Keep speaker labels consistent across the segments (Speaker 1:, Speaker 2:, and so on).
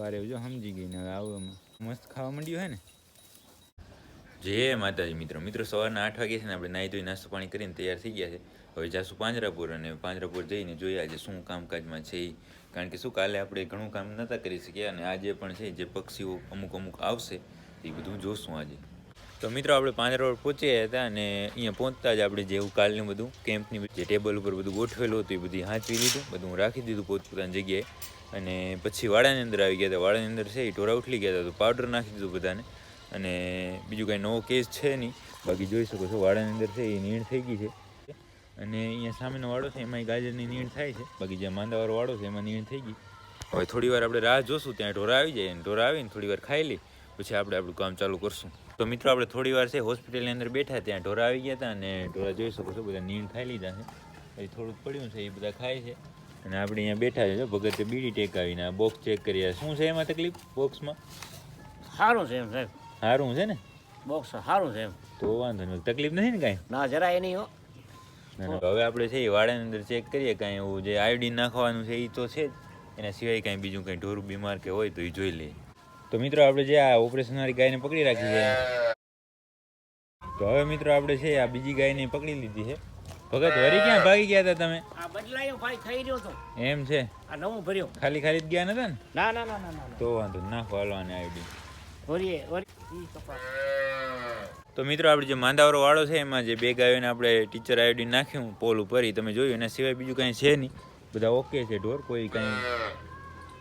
Speaker 1: પારે જો સમજી ગઈ ને આવું મસ્ત ખાવા માંડ્યું હે ને?
Speaker 2: જય માતાજી મિત્રો મિત્રો સવારના આઠ વાગે છે ને આપણે નાહી ધોઈ નાસ્તો પાણી કરીને તૈયાર થઈ ગયા છે. હવે જાશું પાંજરાપુર અને પાંજરાપુર જઈને જોઈએ આજે શું કામકાજમાં છે. કારણ કે શું કાલે આપણે ઘણું કામ નહોતા કરી શક્યા અને આજે પણ છે જે પક્ષીઓ અમુક અમુક આવશે, એ બધું જોશું આજે. તો મિત્રો, આપણે પાંજરાપુર પહોંચ્યા હતા અને અહીંયા પહોંચતા જ આપણે જેવું કાલનું બધું કેમ્પની જે ટેબલ ઉપર બધું ગોઠવેલું હતું, એ બધી હાંચવી લીધું. બધું રાખી દીધું પોતપોતાની જગ્યાએ. અને પછી વાડાની અંદર આવી ગયા હતા. વાડાની અંદર છે એ ઢોરા ઉઠલી ગયા હતા, તો પાવડર નાખી દીધું બધાને. અને બીજું કાંઈ નવો કેસ છે નહીં. બાકી જોઈ શકો છો, વાડાની અંદર છે એ નીણ થઈ ગઈ છે. અને અહીંયા સામેનો વાડો છે, એમાં ગાજરની નીણ થાય છે. બાકી જે માંદાવાળો વાડો છે, એમાં નીણ થઈ ગઈ. હવે થોડી વાર આપણે રાહ જોશું, ત્યાં ઢોરા આવી જાય. અને ઢોરા આવીને થોડી વાર ખાઈ લઈ પછી આપણે આપણું કામ ચાલુ કરશું. તો મિત્રો આપણે થોડી વાર છે હોસ્પિટલની અંદર બેઠા ત્યાં ઢોરા આવી ગયા હતા અને ઢોરા જોઈ શકો છો બધા નીણ ખાઈ લીધા છે. પછી થોડુંક પડ્યું છે એ બધા ખાય છે. અને આપણે અહીંયા બેઠા છે જો ભગતે બીડી ટેકાવીને આ બોક્સ ચેક કરી શું છે એમાં તકલીફ બોક્સમાં
Speaker 3: સારું છે એમ સાહેબ.
Speaker 1: સારું છે ને?
Speaker 3: બોક્સ સારું છે એમ.
Speaker 1: તો વાંધો નહીં તકલીફ નથી ને કાંઈ?
Speaker 3: ના જરાય નહીં હો.
Speaker 1: હવે આપણે છે એ વાડાની અંદર ચેક કરીએ કાંઈ એવું જે આયોડીન નાખવાનું છે એ તો છે જ. એના સિવાય કાંઈ બીજું કંઈ ઢોરું બીમાર કે હોય તો એ જોઈ લઈએ. તો મિત્રો આપણે જે આ ઓપરેશન વાળી ગાયને પકડી રાખી છે. તો હવે મિત્રો આપણે છે આ બીજી ગાયને પકડી લીધી છે. ભગત વરી ક્યાં ભાગી ગયા હતા તમે?
Speaker 3: આ બદલાયો ભાઈ થઈ રહ્યો તો.
Speaker 1: એમ છે?
Speaker 3: આ નવું ભર્યો.
Speaker 1: ખાલી ખાલી જ ગયા નતા ને?
Speaker 3: ના ના ના ના.
Speaker 1: તો વાંધો નાખો હાલો આને
Speaker 3: વરીએ વરી કપાસ.
Speaker 2: તો મિત્રો આપણે જે માંદાવરો વાળો છે એમાં જે બે ગાયોને આપણે ટીચર આયોડીન નાખ્યું પોલ ઉપર તમે જોયું એના સિવાય બીજું કાંઈ છે નહીં. બધા ઓકે છે ઢોર કોઈ કાંઈ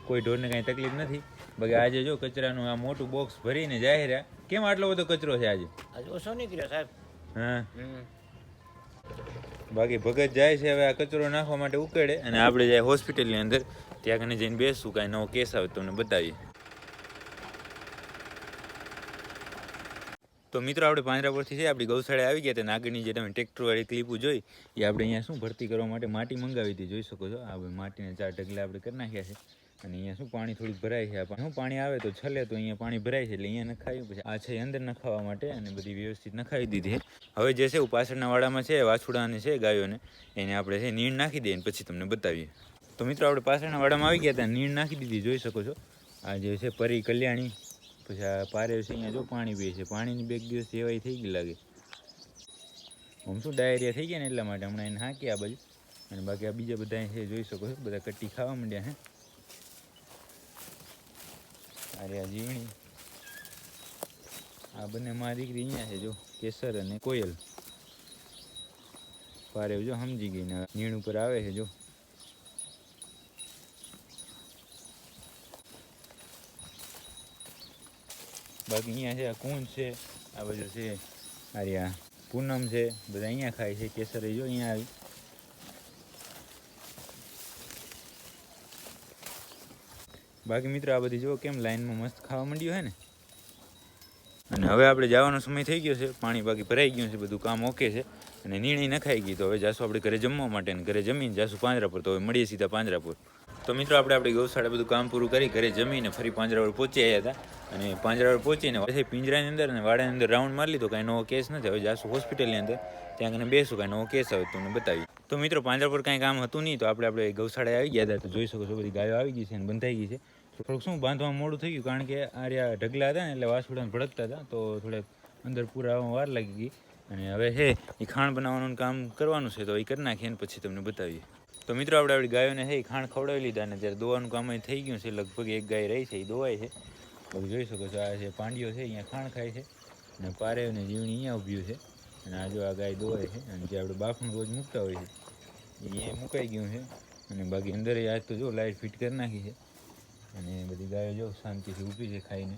Speaker 2: કોઈ ઢોરને કાંઈ તકલીફ નથી. બાકી આજે જો કચરાનું આ મોટું બોક્સ ભરીને જાય રહ્યા. કેમ આટલો બધો કચરો છે આજે?
Speaker 3: આજે ઓછો નીકળ્યો સાહેબ.
Speaker 1: હા. બાકી ભગત જાય છે હવે આ કચરો નાખવા માટે ઉકેડે
Speaker 2: અને આપણે જાય હોસ્પિટલની અંદર. ત્યાં કને જઈને બેસું કાંઈ નવો કેસ આવે તમને બતાવીએ. તો મિત્રો આપણે પાંજરાપુરથી છે આપણી ગૌશાળા આવી ગયા ત્યાં આગળની જે તમે ટ્રેક્ટરવાળી ક્લિપો જોઈ
Speaker 1: એ આપણે અહીંયા શું ભરતી કરવા માટે માટી મંગાવી હતી જોઈ શકો છો. આ માટીના ચાર ઢગલા આપણે કરી નાખ્યા છે. અને અહીંયા શું પાણી થોડીક ભરાય છે? પણ શું પાણી આવે તો છલે તો અહીંયા પાણી ભરાય છે એટલે અહીંયા નખાયું પછી આ છે અંદર નખાવા માટે અને બધી વ્યવસ્થિત નખાવી દીધી
Speaker 2: હવે જે છે પાછળના વાડામાં છે, વાછુડાને છે, ગાયોને, એને આપણે છે નીણ નાખી દઈએ પછી તમને બતાવીએ.
Speaker 1: તો મિત્રો, આપણે પાછળના વાડામાં આવી ગયા હતા, નીણ નાખી દીધી, જોઈ શકો છો. આ જે છે પરી કલ્યાણી, પછી આ પારે છે અહીંયા જો પાણી પીએ છે. પાણીની બે દિવસ એવાય થઈ ગઈ લાગે. આમ શું ડાયરિયા થઈ ગયા ને એટલા માટે હમણાં એને હાંકી આ બાજુ. અને બાકી આ બીજા બધા છે, જોઈ શકો છો, બધા કટ્ટી ખાવા માંડ્યા હે અરે આ જીવણી. આ બંને મારી દીકરી અહીંયા છે, જો, કેસર અને કોયલ. પારે જો સમજી ગઈ ને નીણ ઉપર આવે છે, જો. બાકી અહીંયા છે, આ કુંજ છે, આ બધું છે. આર્યા પૂનમ છે, બધા અહીંયા ખાય છે, કેસર જો અહીંયા આવી. બાકી મિત્રો, આ બધી જો કેમ લાઈનમાં મસ્ત ખાવા માંડ્યું હોય ને?
Speaker 2: અને હવે આપણે જવાનો સમય થઈ ગયો છે, પાણી બાકી ભરાઈ ગયું છે, બધું કામ ઓકે છે, અને નિર્ણય નખાઈ ગઈ તો હવે જાશું આપણે ઘરે જમવા માટે અને ઘરે જમીને જાશું પાંજરાપુર, તો હવે મળીએ સીધા પાંજરાપુર. તો મિત્રો, આપણે આપણે ગૌશાળા બધું કામ પૂરું કરી ઘરે જમીને ફરી પાંજરાપુર પહોંચી આવ્યા હતા, અને પાંજરાપુર પહોંચીને પછી પિંજરાની અંદર અને વાડાની અંદર રાઉન્ડ મારી લીધો, કાંઈ નવો કેસ નથી, હવે જાશું હોસ્પિટલની અંદર, ત્યાં કને બેસું, કાંઈ નવો કેસ આવે તમને બતાવી તો મિત્રો, પાંજરાપુર કાંઈ કામ હતું નહીં, તો આપણે આપણે ગૌશાળાએ આવી ગયા હતા, તો જોઈ શકો છો બધી ગાયો આવી ગઈ છે અને બંધાઈ ગઈ છે. થોડુંક શું બાંધવામાં મોડું થઈ ગયું, કારણ કે આર્યા ઢગલા હતા ને એટલે વાસુડાને ભડકતા હતા, તો થોડે અંદર પૂરા આવવામાં વાર લાગી ગઈ. અને હવે હે, એ ખાણ બનાવવાનું કામ કરવાનું છે, તો એ કરી નાખીએ અને પછી તમને બતાવીએ. તો મિત્રો, આપણે આપણી ગાયોને હે ખાણ ખવડાવી લીધા અને ત્યારે દોવાનું કામ થઈ ગયું છે, લગભગ એક ગાય રહી છે, એ દોવાય છે. તમે જોઈ શકો છો, આ છે પાંડીઓ છે, અહીંયા ખાણ ખાય છે. અને પારે અને જીવણી અહીંયા ઊભ્યું છે. અને આ જો આ ગાય દોવાય છે, અને જે આપણે બાફનું રોજ મૂકતા હોય છે, એ મુકાઈ ગયું છે. અને બાકી અંદર આજ તો જો લાઇટ ફિટ કરી નાખી છે. અને બધી ગાયો જો શાંતિથી ઊભી છે ખાઈને.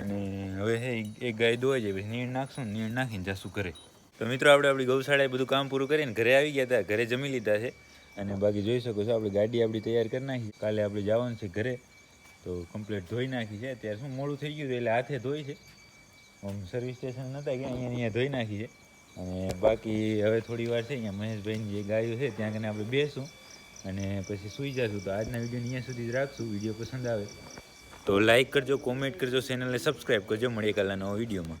Speaker 2: અને હવે છે એક ગાય દોવાઈ જાય, પછી નીણ નાખશું નીણ નાખીને જાશું ઘરે. તો મિત્રો, આપણે આપણી ગૌશાળાએ બધું કામ પૂરું કરીને ઘરે આવી ગયા હતા, ઘરે જમી લીધા છે. અને બાકી જોઈ શકો છો, આપણે ગાડી આપણી તૈયાર કરી નાખી. કાલે આપણે જવાનું છે ઘરે, તો કમ્પ્લીટ ધોઈ નાખી છે. અત્યારે શું મોડું થઈ ગયું છે, એટલે હાથે ધોઈ છે. આમ સર્વિસ સ્ટેશન નહોતા ગયા, અહીંયા અહીંયા ધોઈ નાખી છે. અને બાકી હવે થોડી વાર છે, અહીંયા મહેશભાઈની જે ગાયો છે, ત્યાં કને આપણે બેસું. અને પછી સૂઈ જશું તો આજના વીડિયો અહીંયા સુધી જ રાખશું. વીડિયો પસંદ આવે તો લાઈક કરજો કોમેન્ટ કરજો ચેનલને સબસ્ક્રાઈબ કરજો મળીએ કાલના નવા વિડીયોમાં.